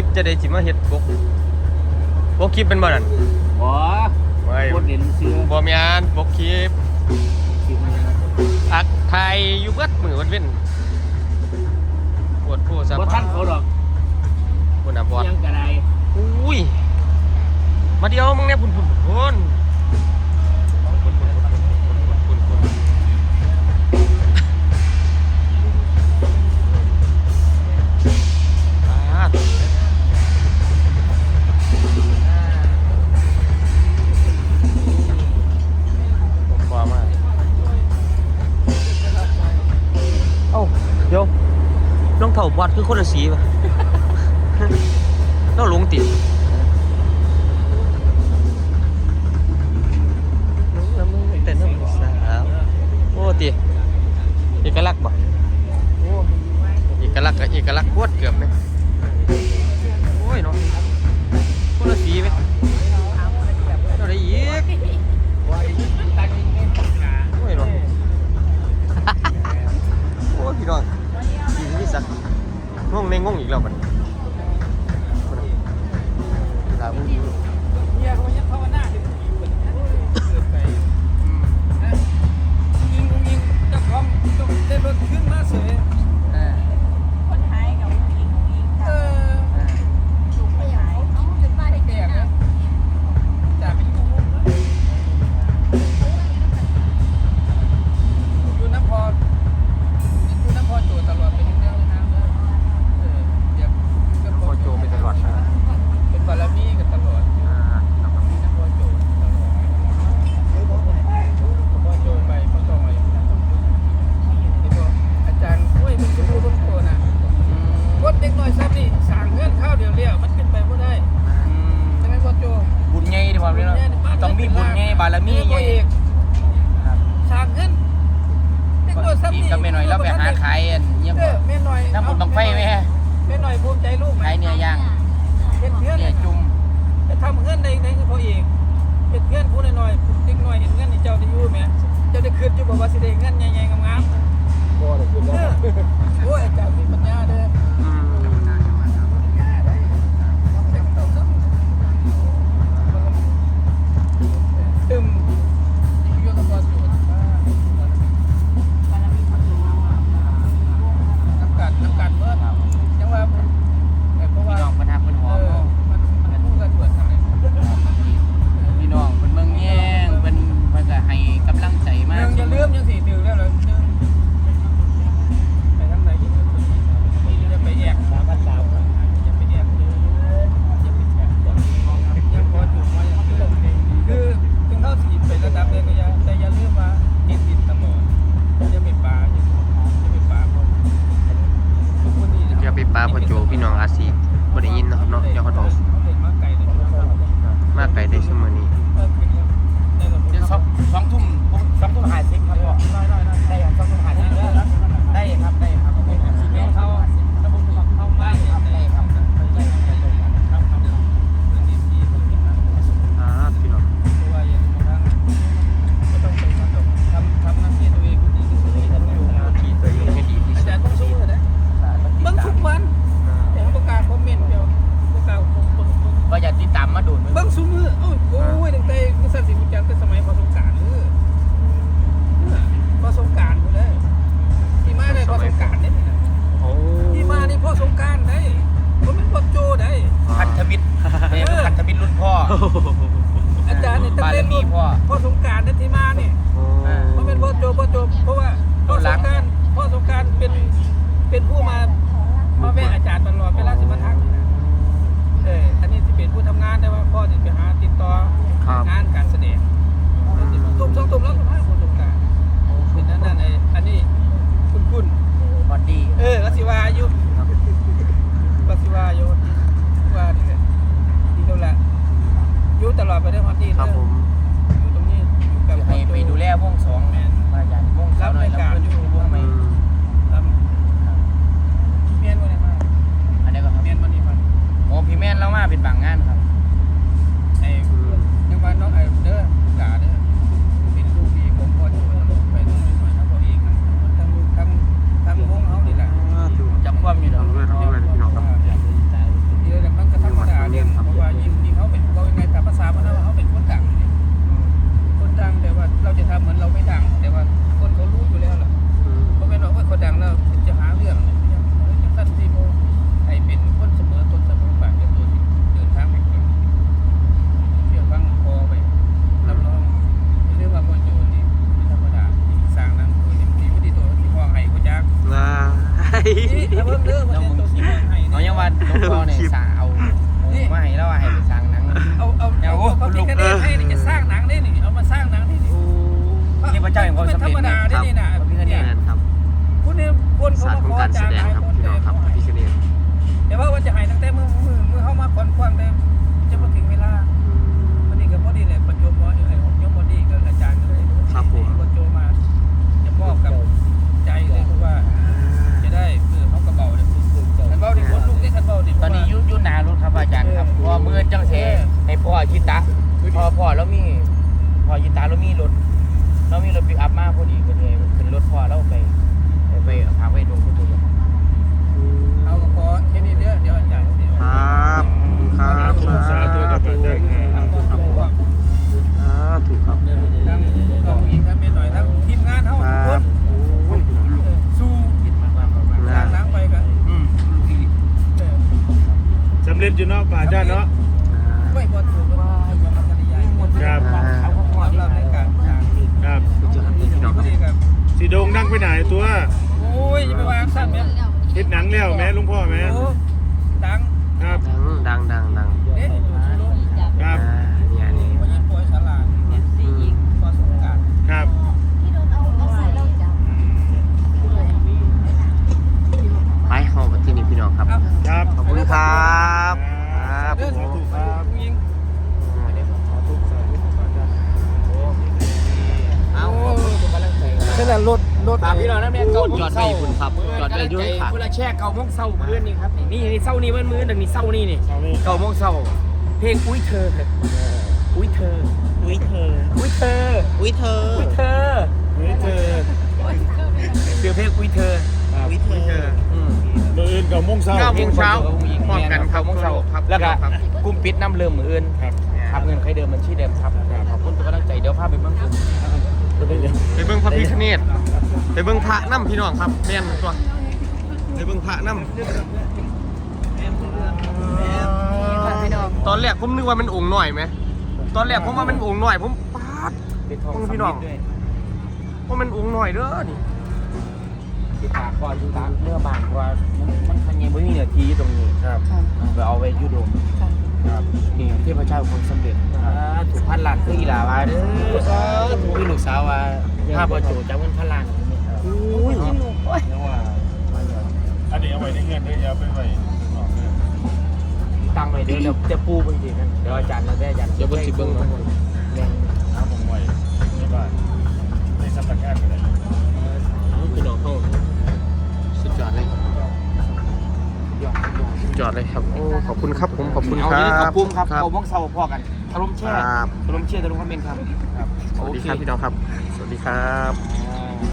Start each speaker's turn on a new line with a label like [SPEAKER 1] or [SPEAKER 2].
[SPEAKER 1] ิปจะได้สิมาเฮ็ดปกปกคลิปเป็นบ่นั่น
[SPEAKER 2] บ่
[SPEAKER 1] ไม่
[SPEAKER 2] คนอ
[SPEAKER 1] บ่มีอันปกคลิปอักไทยอยู่เบิดมือวันเว้นปวดผู้สะ
[SPEAKER 2] บ่ทันเขาดอก
[SPEAKER 1] คนน่าบ่
[SPEAKER 2] ยังกระได
[SPEAKER 1] อุ้ยมาเดียวมึงเนี่ยพุ่น คือคนละสีป่ะเราหลงติด เงินแต่
[SPEAKER 3] ก็
[SPEAKER 2] ซ้ำนี่ก็
[SPEAKER 1] ไม่
[SPEAKER 2] หน่อยเรา
[SPEAKER 4] ไปหาขายอันเยี่ยม
[SPEAKER 2] เออแม่หน่อย
[SPEAKER 4] น้ำผลบังไฟไหมฮะ
[SPEAKER 2] แม่หน่อยภูมิใจลูกไหม
[SPEAKER 4] ขายเนื้อย่าง
[SPEAKER 2] เฮ็ดเพื่อน
[SPEAKER 4] เนี่ยจุ่ม
[SPEAKER 2] จะทำเพื่อนในในคือพ่อเองเป็นเพื่อนผู้น้อยๆเด็กน้อยเห็นเพื่อนในเจ้าที่อยู่หม
[SPEAKER 5] Oh. ตล
[SPEAKER 2] อดไปได้ฮ
[SPEAKER 1] อ
[SPEAKER 2] ตดี้ครับผมอยู่ตร
[SPEAKER 4] งนี้
[SPEAKER 2] อยู่กั
[SPEAKER 4] บให้
[SPEAKER 2] ไปดูแลวงสองแมนมาอย่วงสารับหน่อยลำกา
[SPEAKER 1] รับอยู่
[SPEAKER 4] วงไม่ลำเพี
[SPEAKER 2] ยนวันนี้มาอันนี้ก็ครับเมียนวัน
[SPEAKER 4] นี้มาโอ้พี่แมน
[SPEAKER 2] เรามาเป็นบางงานครับไอ้ยังว่าน้องไอ้
[SPEAKER 4] เด้
[SPEAKER 2] อ นี่ถ้าเริ่มเด้อมันจะตกที่มน้
[SPEAKER 4] องยังว่าหลวงพ่อเนี่ยสาเอามาให้แล้วให้ไปสร้างหนัง
[SPEAKER 2] เอาเอาเอาพระพิฆเนศให้นี่จะสร้างหนังได้นี่เอามาสร้างหนังได้นี่
[SPEAKER 4] นี่พระเจ้าแห่งความสำเร็จ
[SPEAKER 2] ธรรมดาได้นี่นะ
[SPEAKER 4] พระพิฆเนศ
[SPEAKER 1] แม่นครับ
[SPEAKER 2] ผู้นี้คนเขา
[SPEAKER 1] ศาสตร์ของการแสดงครับพี่น้องครับพระพิฆเนศ
[SPEAKER 2] แต่ว่าวันจะหายตั้งแต่มือมือมือเข้ามาคอนควันแต่จะมาถึงเวลาวันนี้ก็พอดีเลยประชุมว่าไอ้ของยมพอดีกับอาจารย์ก็เลย
[SPEAKER 1] ครับผม
[SPEAKER 2] ก็โจมาจะมอบกับใจเลยเพราะว่าจะได้เออเขากระเป๋าเนี่ยขันเบาดิคนลูกนี่ขันเบาดิ
[SPEAKER 4] ตอนนี้ยุยุนารถครับอาจารย์ครับพอมือจังเสให้พ่อยิตาพอพ่อแล้วมีพอยิตาแล้วมีรถแล้วมีรถปิกอัพมาพอดีก็เลยขึ้นรถพ่อแล้วไปไปพาไปดูผู้ตัว
[SPEAKER 2] เอาก็พอแค่นี้เด้อเดี๋ยวอาจารย์เดี๋ยว
[SPEAKER 1] ครับครับสาธุครับสาธุครับ
[SPEAKER 2] ทั้งน้องยิงทั้งเมียหน่อยทั้งทีมงานเฮา
[SPEAKER 1] ค
[SPEAKER 2] ทุก
[SPEAKER 1] รั
[SPEAKER 2] ค
[SPEAKER 1] บ
[SPEAKER 2] นสู้สร้างหนังไปกัน
[SPEAKER 4] อืม
[SPEAKER 5] สำ เร็จอยู่เนาะป่าจ้าเนาะ
[SPEAKER 2] ไม่บอลถูกว่ามันปริยายคน
[SPEAKER 5] ครับ
[SPEAKER 2] เอาความลับในการสร้าง
[SPEAKER 5] ครับ
[SPEAKER 1] สุดยอดเลยพี่น้องครับ
[SPEAKER 2] นี่ครับ
[SPEAKER 5] สีโดงดังไปไหนตัว
[SPEAKER 2] โอ้ยอย่าไปวางสั้นแม่
[SPEAKER 5] เฮ็ดหนังแล้วแม่ลุงพ่อแม่
[SPEAKER 2] โอ้ดัง
[SPEAKER 5] ครับ
[SPEAKER 1] ดังดังดังดัง
[SPEAKER 2] เด็ดอยู่ที่ลง
[SPEAKER 5] ครับ
[SPEAKER 1] อ่าเนี่ยนี่
[SPEAKER 2] วันนี้ป่วยฉลาด
[SPEAKER 1] อืม
[SPEAKER 2] พอสงการ
[SPEAKER 5] ครับ
[SPEAKER 3] ที่โดนเอาเอาใส่เราจับ
[SPEAKER 1] ไปห้องที่นี่พี่น้องครับ
[SPEAKER 5] ครับ
[SPEAKER 1] ขอบคุณครับครับ
[SPEAKER 2] เดิน
[SPEAKER 5] สาธุครับ
[SPEAKER 2] ยิง
[SPEAKER 4] เอากำลังใจ
[SPEAKER 2] ขนาดรถรถ
[SPEAKER 4] ฝาก พี่น้องนะแม่เก้า
[SPEAKER 1] จอดไปคุณครับจอดไปยุ่งขาด
[SPEAKER 4] เวลาแช่เก้าโมงเช้ามื้อนี่ครับนี่นี่เช้านี่มันมื้อดังนี้เช้านี่นี่
[SPEAKER 5] เอานี่
[SPEAKER 4] เก้าโมงเช้าเพลงอุ้ยเธออุ้ยเธอ
[SPEAKER 1] อุ้ยเธอ
[SPEAKER 4] อุ้ยเธอ
[SPEAKER 1] อุ้ยเธอ
[SPEAKER 4] อุ้ยเธอ
[SPEAKER 5] เฮ้ยเธอ
[SPEAKER 4] คือเพลงอุ้ยเธอ
[SPEAKER 5] ครับ
[SPEAKER 1] อุ้ยเธอ
[SPEAKER 4] อืม
[SPEAKER 5] มืออื่นเกับมงเศร้า
[SPEAKER 1] เก้าโมงเช้าพร้อมกันครับ
[SPEAKER 4] เก้าโมงเช้า
[SPEAKER 1] ครับ
[SPEAKER 4] แล้วก็
[SPEAKER 1] ครับ
[SPEAKER 4] กลุ่มปิดน้ำเริ่มมื้ออื่น
[SPEAKER 5] ครับ
[SPEAKER 4] ครับเงินใครเดิมบัญชีเดิมครับ ขอบคุณทุกกำลังใจเดี๋ยวพาไปเมืองกรุง
[SPEAKER 5] ก็ ได้เลย
[SPEAKER 1] ไปเบิ่งพระพิฆเนศไปเบิ่งพระน้ำพี่น้องครับแม่นตัวไปเบิ่งพระน้ำตอนแรกผมนึกว่ามันองค์หน่อยไหมตอนแรกผมว่ามันองค์หน่อยผมปาด
[SPEAKER 4] เป็นทอง
[SPEAKER 1] พี่น้อง
[SPEAKER 4] ด้วย
[SPEAKER 1] ว่ามันองค์หน่อยเด้อนี่
[SPEAKER 4] ที่ตากก็อยู่ตากเนื้อบางเพราะว่ามันมันคันยังไม่มีเนื้อที่ตรงนี้
[SPEAKER 5] ครับ
[SPEAKER 4] เราเอาไว้อยุโดมครับนี่เทพเจ้าคนสำเร็จถูกพันล้านคืออีหลาว่าเด้อถูก ลูกสาวว่าถ้าบ่โจจะเงินพันล้าน
[SPEAKER 1] อุ้ย
[SPEAKER 5] อันนี้เอาไว้ในเงินด้วยอย่าไปไว้ออกเลย
[SPEAKER 4] ตังไว้เดี๋ยวเดี๋ยวจะปูเพิ่นสิกันเดี๋ยวอาจารย์แล้วได้อาจารย์
[SPEAKER 1] เดี๋ยวเบิ่งสิเบิ่งเนาะ
[SPEAKER 4] แม่น
[SPEAKER 5] เอาผมไว้ในบ้านในสำนักงานก็ได้
[SPEAKER 1] พี่น้องเขาสุดยอดเลย
[SPEAKER 4] ยอดยอด
[SPEAKER 1] สุดยอดเลยครับโอ้ขอบคุณครับผมขอบคุณ
[SPEAKER 4] เอา
[SPEAKER 1] ครั
[SPEAKER 4] เดี๋ยวนี้ขอ
[SPEAKER 1] บบ
[SPEAKER 4] คุณครับ
[SPEAKER 1] ครับ
[SPEAKER 4] เอาพวกเซาพอกันอารมณ์แช่
[SPEAKER 1] ครับ
[SPEAKER 4] อารมณ์แช่อารมณ์คอมเมนต์ครับครับ
[SPEAKER 1] สวัสดีครับพี่น้องครับ สวัสดีครับ
[SPEAKER 4] ครับ